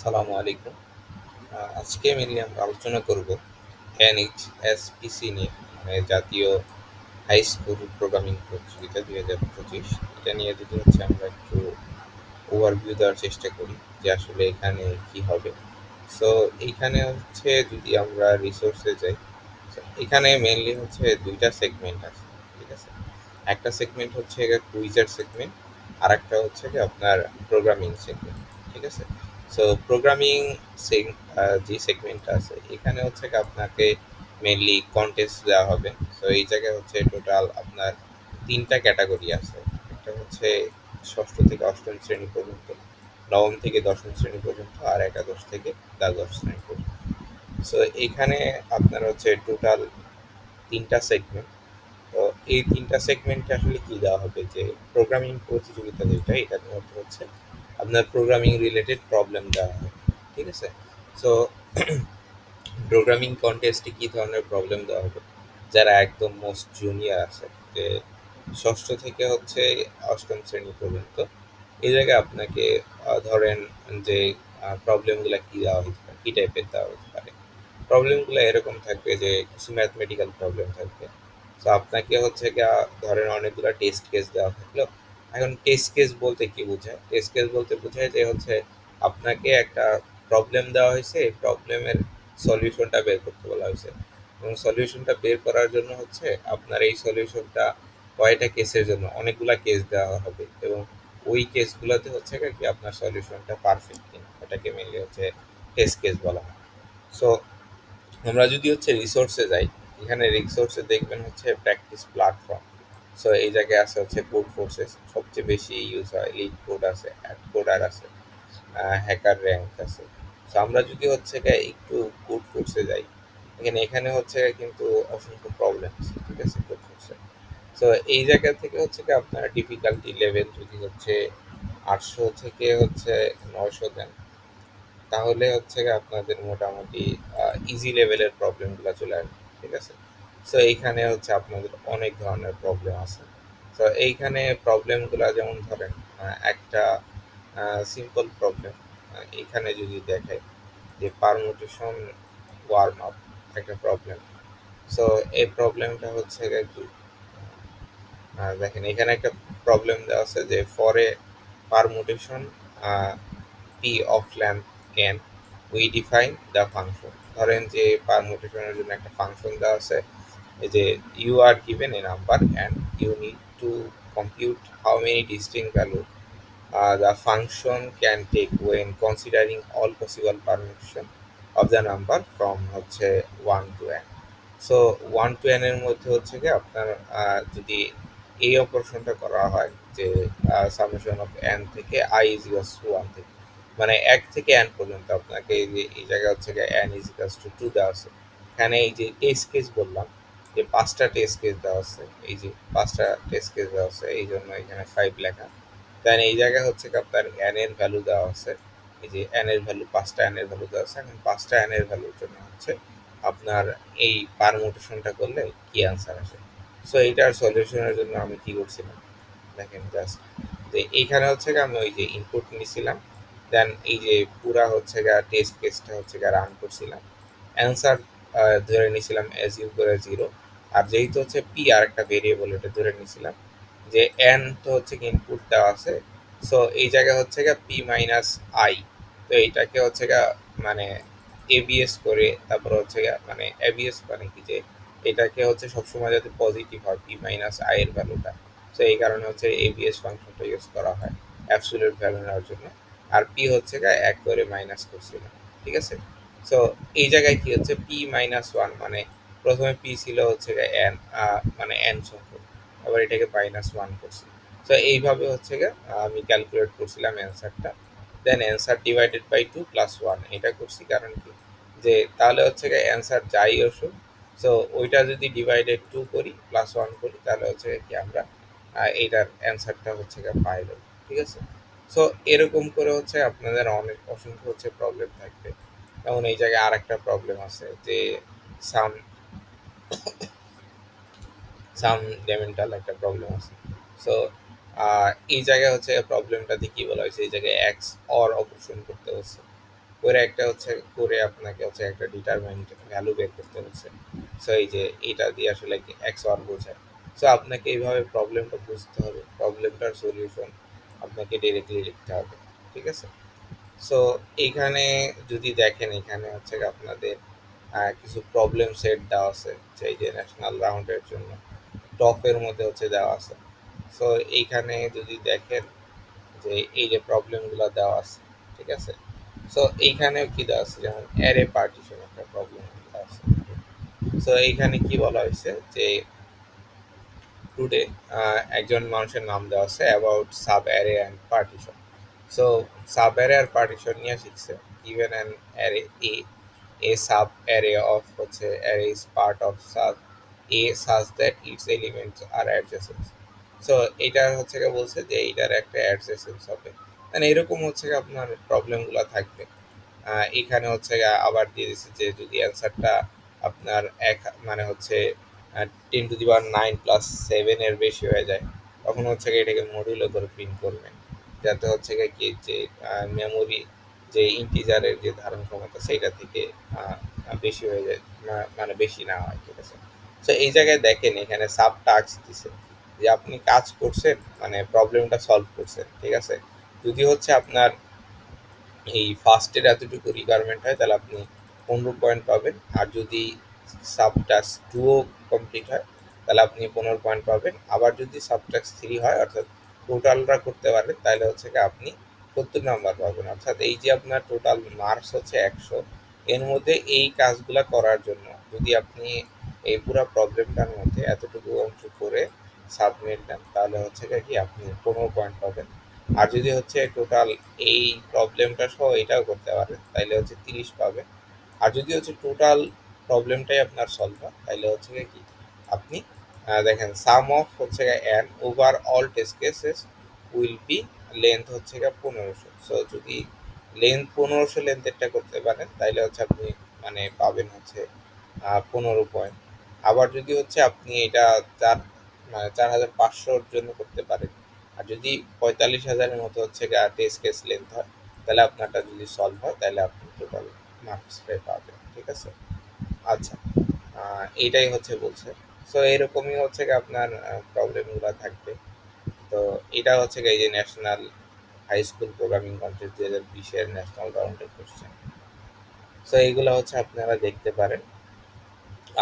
সালামু আলাইকুম। আজকে মেনলি আমরা আলোচনা করব এনএইচ এসপিসি নিয়ে মানে জাতীয় হাই স্কুল প্রোগ্রামিং প্রতিযোগিতা দুই হাজার পঁচিশ। এটা নিয়ে যদি হচ্ছে আমরা একটু ওভারভিউ দেওয়ার চেষ্টা করি যে আসলে এখানে কি হবে। সো এইখানে হচ্ছে যদি আমরা রিসোর্সে যাই এখানে মেনলি হচ্ছে দুইটা সেগমেন্ট আছে, ঠিক আছে? একটা সেগমেন্ট হচ্ছে কুইজার সেগমেন্ট আর একটা হচ্ছে আপনার প্রোগ্রামিং সেগমেন্ট ঠিক আছে? সো প্রোগ্রামিং যে সেগমেন্টটা আছে, এখানে হচ্ছে আপনাকে মেনলি কন্টেস্ট দেওয়া হবে। সো এই জায়গায় হচ্ছে টোটাল আপনার তিনটা ক্যাটাগরি আছে। একটা হচ্ছে ষষ্ঠ থেকে অষ্টম শ্রেণি পর্যন্ত, নবম থেকে দশম শ্রেণি পর্যন্ত, আর একাদশ থেকে দ্বাদশ শ্রেণি পর্যন্ত। সো এখানে আপনার হচ্ছে টোটাল তিনটা সেগমেন্ট তো, এই তিনটা সেগমেন্টে আসলে কি দেওয়া হবে? যে প্রোগ্রামিং প্রতিযোগিতা যেটা, এটার মধ্যে হচ্ছে আপনার প্রোগ্রামিং রিলেটেড প্রবলেম দেওয়া হবে ঠিক আছে? সো প্রোগ্রামিং কন্টেস্টে কী ধরনের প্রবলেম দেওয়া হবে? যারা একদম মোস্ট জুনিয়র আছে, যে ষষ্ঠ থেকে হচ্ছে অষ্টম শ্রেণি পর্যন্ত, এই জায়গায় আপনাকে ধরেন যে প্রবলেমগুলো কী দেওয়া হতে পারে, কী টাইপের দেওয়া হতে পারে? প্রবলেমগুলো এরকম থাকবে যে, কিছু ম্যাথমেটিক্যাল প্রবলেম থাকবে। তো আপনাকে হচ্ছে গিয়া, ধরেন অনেকগুলো টেস্ট কেস দেওয়া থাকল এখন টেস্ট কেস বলতে কি বোঝায়? টেস্ট কেস বলতে বোঝায় যে হচ্ছে আপনাকে একটা প্রবলেম দেওয়া হয়েছে, এই প্রবলেমের সলিউশনটা বের করতে বলা হয়েছে। এবং সলিউশনটা বের করার জন্য হচ্ছে আপনার এই সলিউশনটা কয়টা কেসের জন্য? অনেকগুলা কেস দেওয়া হবে এবং ওই কেসগুলোতে হচ্ছে কি আপনার সলিউশনটা পারফেক্ট কিনা? ওটাকে মেনলি হচ্ছে টেস্ট কেস বলা হয়। সো আমরা যদি হচ্ছে রিসোর্সে যাই, এখানে রিসোর্সে দেখবেন হচ্ছে প্র্যাকটিস প্ল্যাটফর্ম সো এই জায়গায় আছে হচ্ছে কোড ফোর্সেস সবচেয়ে বেশি ইউজ হয় লিড কোড আছে অ্যাড কোডার আছে হ্যাকার র্যাঙ্ক আছে। সো আমরা যদি হচ্ছে একটু কোড ফোর্সে যাই, এখানে এখানে হচ্ছে কিন্তু অসংখ্য প্রবলেম ঠিক আছে কোড ফোর্সে সো এই জায়গা থেকে হচ্ছে কি আপনার ডিফিকাল্টি লেভেল যদি হচ্ছে আটশো থেকে হচ্ছে নয়শো দেন, তাহলে হচ্ছে আপনাদের মোটামুটি ইজি লেভেলের প্রবলেমগুলো চলে আসবে, ঠিক আছে। সো এইখানে হচ্ছে আপনাদের অনেক ধরনের প্রবলেম আছে। তো এইখানে প্রবলেমগুলো যেমন ধরেন একটা সিম্পল প্রবলেম এখানে যদি দেখে যে পারমুটেশন ওয়ার্ম আপ একটা প্রবলেম সো এই প্রবলেমটা হচ্ছে কি দেখেন এখানে একটা প্রবলেম দেওয়া আছে যে for a permutation p of lamp can we define the function ধরেন যে পারমুটেশনের জন্য একটা ফাংশন দেওয়া আছে যে you are given a number and you need to compute how many distinct value the function can take when considering all possible permutation of the number from, হচ্ছে one to n so one to এর মধ্যে হচ্ছে কি আপনার যদি এই অপারেশনটা করা হয় যে সামেশন অফ এন থেকে i is equals to one থেকে মানে এক থেকে এন পর্যন্ত আপনাকে এই জায়গায় হচ্ছে গিয়ে n is equals to two দেওয়া আছে। এখানে এই যে টেস্ট কেস বললাম যে পাঁচটা টেস্ট কেস দেওয়া আছে এই যে পাঁচটা টেস্ট কেস দেওয়া আছে এই জন্য এখানে ফাইভ লেখা। দেন এই জায়গায় হচ্ছে আপনার এন এর ভ্যালু দেওয়া আছে এই যে এন এর ভ্যালু পাঁচটা এন এর ভ্যালু দেওয়া আছে এখন পাঁচটা এন এর ভ্যালুর জন্য হচ্ছে আপনার এই পারমুটেশনটা করলে কি অ্যান্সার আসে? সো এইটার সলিউশনের জন্য আমি কি করছিলাম? দেখেন জাস্ট যে এইখানে হচ্ছে আমি ওই যে ইনপুট নিয়েছিলাম দেন এই যে পুরা হচ্ছে গা টেস্ট কেসটা হচ্ছে গা রান করছিলাম। অ্যান্সার ধরে নিয়েছিলাম ইউ করে জিরো আর যেহেতু হচ্ছে পি আর একটা ভেরিয়েবল এটা ধরে নিয়েছিলাম, যে এন তো হচ্ছে কি ইনপুট দেওয়া আছে সো এই জায়গায় হচ্ছে গা পি মাইনাস আই তো এইটাকে হচ্ছে গা মানে এবিএস করে তারপর হচ্ছে গা মানে এবিএস মানে কি যে এটাকে হচ্ছে সবসময় যাতে পজিটিভ হয় পি মাইনাস আই এর ভ্যালুটা তো এই কারণে হচ্ছে এবিএস ফাংশনটা ইউজ করা হয় অ্যাবসুলেট ভ্যালু নেওয়ার জন্য। আর পি হচ্ছে গা এক করে মাইনাস করছিলাম, ঠিক আছে? সো এই জায়গায় কি হচ্ছে পি মাইনাস ওয়ান মানে প্রথমে পি ছিল হচ্ছে এন মানে এন সংখ্যক। আবার এটাকে মাইনাস ওয়ান করছি। তো এইভাবে হচ্ছে গিয়ে আমি ক্যালকুলেট করছিলাম অ্যান্সারটা then answer divided by two plus one এটা করছি কারণ কি? যে, তাহলে হচ্ছে গিয়ে অ্যান্সার যাই আসুক সো ওইটা যদি ডিভাইডেড টু করি প্লাস ওয়ান করি, তাহলে হচ্ছে কি আমরা এইটার অ্যান্সারটা হচ্ছে গিয়ে পাই যাব, ঠিক আছে? সো এরকম করে হচ্ছে আপনাদের অনেক, অসংখ্য হচ্ছে প্রবলেম থাকবে। যেমন এই জায়গায় আর একটা প্রবলেম আছে যে সাম সাম ডেমেন্টাল একটা প্রবলেম আছে। সো এই জায়গায় হচ্ছে প্রবলেমটাতে কি বলা হয়েছে? এই জায়গায় এক্স অর অপারেশন করতে হচ্ছে। করে একটা হচ্ছে করে আপনাকে হচ্ছে একটা ডিটারমাইন্ড ভ্যালু বের করতে হচ্ছে। সো এই যে এটা দিয়ে আসলে এক্স অর বোঝায়। সো আপনাকে এইভাবে প্রবলেমটা বুঝতে হবে। প্রবলেমটার সলিউশন আপনাকে ডিরেক্টলি লিখতে হবে। ঠিক আছে? সো এইখানে যদি দেখেন, এখানে হচ্ছে আপনাদের কিছু প্রবলেম সেট দেওয়া আছে এই যে ন্যাশনাল রাউন্ডের জন্য। টপের মধ্যে হচ্ছে দেওয়া আছে। সো এইখানে যদি দেখেন যে এই যে প্রবলেমগুলো দেওয়া আছে, ঠিক আছে? সো এইখানেও কি দেওয়া আছে? যেমন অ্যারে পার্টিশন একটা প্রবলেম দেওয়া আছে। সো এইখানে কি বলা হয়েছে যে টুডে একজন মানুষের নাম দেওয়া আছে about sub array and partition so sub array R partition নিয়ে শিখছে। Even an array a a sub array of হচ্ছে array is part of sub a such that its elements are adjacent. So এটা হচ্ছে গিয়ে বলছে যে এইটার একটা অ্যাডজেসেন্স হবে। মানে এরকম হচ্ছে গিয়ে আপনার প্রবলেমগুলো থাকবে। এখানে হচ্ছে আবার দিয়ে দিচ্ছে যে যদি অ্যান্সারটা আপনার এক মানে হচ্ছে ten to the power nine plus সেভেনের বেশি হয়ে যায়, তখন হচ্ছে গিয়ে এটাকে মডিউলো করে প্রিন্ট করবেন। যাতে হচ্ছে কি যে মেমোরি যে ইন্টিজারের যে ধারণ ক্ষমতা, সেইটা থেকে বেশি হয়ে যায় মানে বেশি না হয়, ঠিক আছে? তো এই জায়গায় দেখেন, এখানে সাব টাস্ক দিছে, যে আপনি কাজ করছেন মানে প্রবলেমটা সলভ করছেন, ঠিক আছে? যদি হচ্ছে আপনার এই ফার্স্টের এতটুকু রিকোয়ারমেন্ট হয়, তাহলে আপনি পনেরো পয়েন্ট পাবেন, আর যদি সাবটাস্ক টুও কমপ্লিট হয়, তাহলে আপনি পনেরো পয়েন্ট পাবেন, আবার যদি সাবটাস্ক থ্রি হয়, অর্থাৎ টোটালটা করতে পারেন, তাহলে হচ্ছে কি আপনি সত্তর নাম্বার পাবেন। অর্থাৎ এই যে আপনার টোটাল মার্কস হচ্ছে একশো, এর মধ্যে এই কাজগুলো করার জন্য যদি আপনি এই পুরো প্রবলেমটার মধ্যে এতটুকু অংশ করে সাবমিট দেন তাহলে হচ্ছে কি আপনি পনেরো পয়েন্ট পাবেন। আর যদি হচ্ছে টোটাল এই প্রবলেমটা সহ এটাও করতে পারেন, তাইলে হচ্ছে তিরিশ পাবেন। আর যদি হচ্ছে টোটাল প্রবলেমটাই আপনার সলভ হয়, তাইলে হচ্ছে কি আপনি দেখেন সাম অফ হচ্ছে n over all test cases will be length হচ্ছে গিয়ে পনেরোশো। সো যদি লেন্থ পনেরোশো লেন্থেরটা করতে পারেন, তাইলে হচ্ছে আপনি মানে পাবেন হচ্ছে পনেরো পয়েন্ট আবার যদি হচ্ছে আপনি এটা চার মানে চার হাজার পাঁচশোর জন্য করতে পারেন, আর যদি পঁয়তাল্লিশ হাজারের মতো হচ্ছে টেস্ট কেস লেন্থ হয় তাহলে আপনারটা যদি সলভ হয় তাহলে আপনি টোটাল মার্কসটাই পাবেন, ঠিক আছে? আচ্ছা এইটাই হচ্ছে বলছে। সো এরকমই হচ্ছে আপনার প্রবলেমগুলো থাকবে। তো এটা হচ্ছে এই যে national high school programming contest দু হাজার বিশের ন্যাশনাল রাউন্ডের কোশ্চেন সো এইগুলো হচ্ছে আপনারা দেখতে পারেন।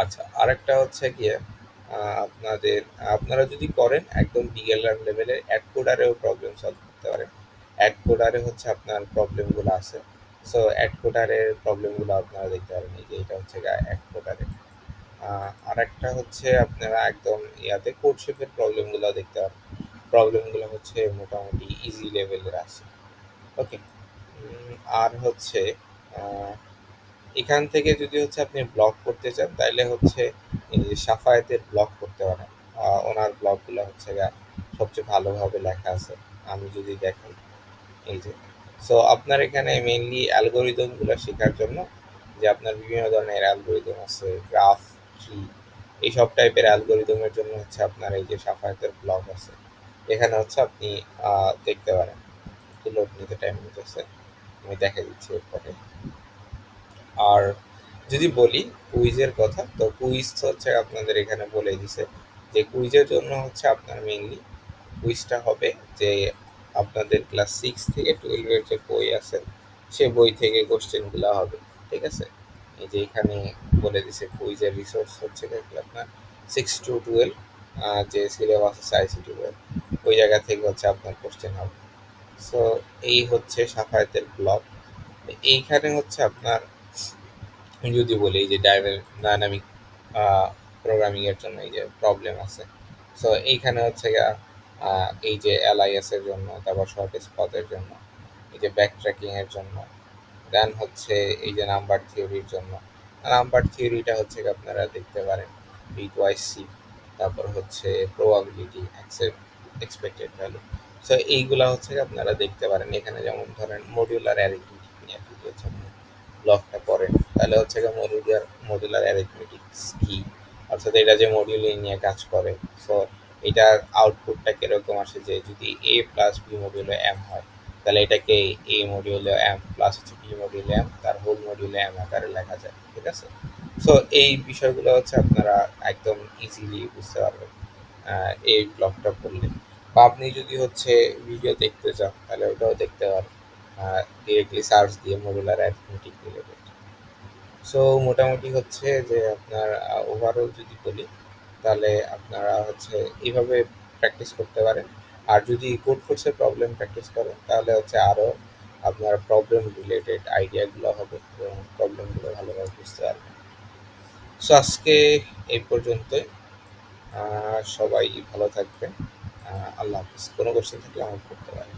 আচ্ছা আরেকটা হচ্ছে গিয়ে আপনাদের, আপনারা যদি করেন, একদম বিগেলার লেভেলের অ্যাড কোডারেও প্রবলেম সলভ করতে পারেন। অ্যাড কোডারে হচ্ছে আপনার প্রবলেমগুলো আছে। সো অ্যাড কোডারের প্রবলেমগুলো আপনারা দেখতে পারেন। এই যে এটা হচ্ছে অ্যাড কোডারে আর একটা হচ্ছে আপনারা একদম ইয়াতে কোড শেপের প্রবলেমগুলো দেখতে পারেন। প্রবলেমগুলো হচ্ছে মোটামুটি ইজি লেভেলের আছে। ওকে আর হচ্ছে এখান থেকে যদি হচ্ছে আপনি ব্লগ করতে চান তাহলে হচ্ছে সাফায়েতের ব্লগ করতে পারেন। ওনার ব্লগগুলো হচ্ছে সবচেয়ে ভালোভাবে লেখা আছে। আমি যদি দেখেন এই যে। সো আপনার এখানে মেইনলি অ্যালগোরিদমগুলো শেখার জন্য যে আপনার বিভিন্ন ধরনের অ্যালগোরিদম আছে গ্রাফ ট্রি এইসব টাইপের অ্যালগোরিদমের জন্য হচ্ছে আপনার এই যে সাফায়েতের ব্লগ আছে। এখানে হচ্ছে আপনি দেখতে পারেন। লোড নিতে টাইম নিতেছে। আমি দেখা দিচ্ছি এরপরে। আর যদি বলি কুইজের কথা, তো কুইজ হচ্ছে আপনাদের এখানে বলে দিছে যে কুইজের জন্য হচ্ছে আপনার মেইনলি কুইজটা হবে যে আপনাদের ক্লাস সিক্স থেকে টুয়েলভের যে বই আছে, সে বই থেকে কোশ্চেনগুলো হবে, ঠিক আছে? এই যে এখানে বলে দিছে কুইজের রিসোর্স হচ্ছে আপনার সিক্স টু টুয়েলভ যে সিলেবাস আছে আইসিটি বই ওই জায়গা থেকে হচ্ছে আপনার কোশ্চেন হবে। সো এই হচ্ছে সাফায়েতের ব্লগ এইখানে হচ্ছে আপনার যদি বলি যে ডাইনামিক প্রোগ্রামিং এর জন্য এই যে প্রবলেম আছে। সো এইখানে হচ্ছে এই যে এলআইএস এর জন্য, তারপর শর্ট স্পটের জন্য, এই যে ব্যাক ট্র্যাকিং এর জন্য দেন হচ্ছে এই যে নাম্বার থিওরির জন্য। নাম্বার থিওরিটা হচ্ছে আপনারা দেখতে পারেন বিট ওয়াই সি তারপর হচ্ছে প্রবাবিলিটি এক্সপেক্টেড ভ্যালু সো এইগুলা হচ্ছে আপনারা দেখতে পারেন। এখানে যেমন ধরেন মডিউলার অ্যারিথমেটিক নিয়ে যদি ব্লকটা পড়েন। তাহলে হচ্ছে মডিউলার মডিউলার অ্যারিথমেটিক্স কি? অর্থাৎ এটা যে মডিউল নিয়ে কাজ করে। সো এটার আউটপুটটা কীরকম আসে যে, যদি a plus b modulo m হয় তাহলে এটাকে এ মডিউলে এম প্লাস হচ্ছে বি মডিউলে এম তার হোল মডিউলে এম আকারে লেখা যায়, ঠিক আছে? সো এই বিষয়গুলো হচ্ছে আপনারা একদম ইজিলি বুঝতে পারবেন এই ব্লগটা পড়লে বা আপনি যদি হচ্ছে ভিডিও দেখতে চান, তাহলে ওটাও দেখতে পারেন ডিরেক্টলি সার্চ দিয়ে মডুলার অ্যাথমেটিক রিলেটেড সো মোটামুটি হচ্ছে যে আপনার ওভারঅল যদি বলি, তাহলে আপনারা হচ্ছে এইভাবে প্র্যাকটিস করতে পারেন। আর যদি কোড ফোর্সের প্রবলেম প্র্যাকটিস করেন, তাহলে হচ্ছে আরও আপনার প্রবলেম রিলেটেড আইডিয়াগুলো হবে এবং প্রবলেমগুলো ভালোভাবে বুঝতে পারবেন। সো আজকে এই পর্যন্তই। সবাই ভালো থাকবে আল্লাহ হাফিজ। কোনো কোশ্চেন থাকলে আমার করতে পারেন।